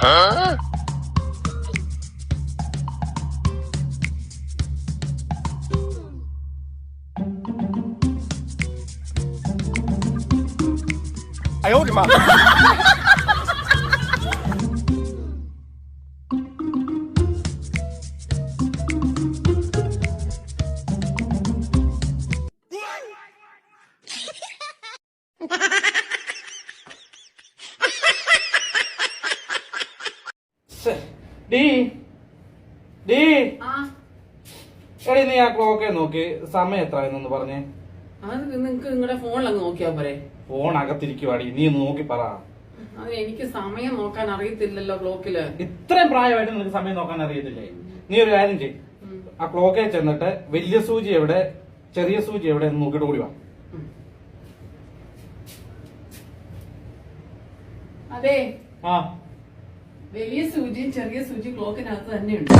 哎呦我的妈！ഡീ. D. എടി നീ ആ ക്ലോക്കെ നോക്കി. സമയം എത്ര എന്നൊന്ന് പറഞ്ഞേ. അത് നിങ്ങക്ക് നിങ്ങളുടെ ഫോണിലങ്ങ് നോക്കിയാ പോരെ. ഫോൺ അകത്തിരിക്കുവാടി നീ ഒന്ന് നോക്കി പറ. അത് എനിക്ക് സമയം നോക്കാൻ അറിയത്തില്ലല്ലോ ക്ലോക്കിൽ. ഇത്രയും പ്രായമായിട്ട് നിനക്ക് സമയം നോക്കാൻ അറിയത്തില്ലേ? നീ ഒരു കാര്യം ചെയ് ആ ക്ലോക്കെ ചെന്നിട്ട് വലിയ സൂചി എവിടെ ചെറിയ സൂചി എവിടെ എന്ന് നോക്കിയിട്ട് കൂടി വാ. അതെ. ആ. വലിയ സൂചിയും ചെറിയ സൂചി ക്ലോക്കിനകത്ത് തന്നെയുണ്ട്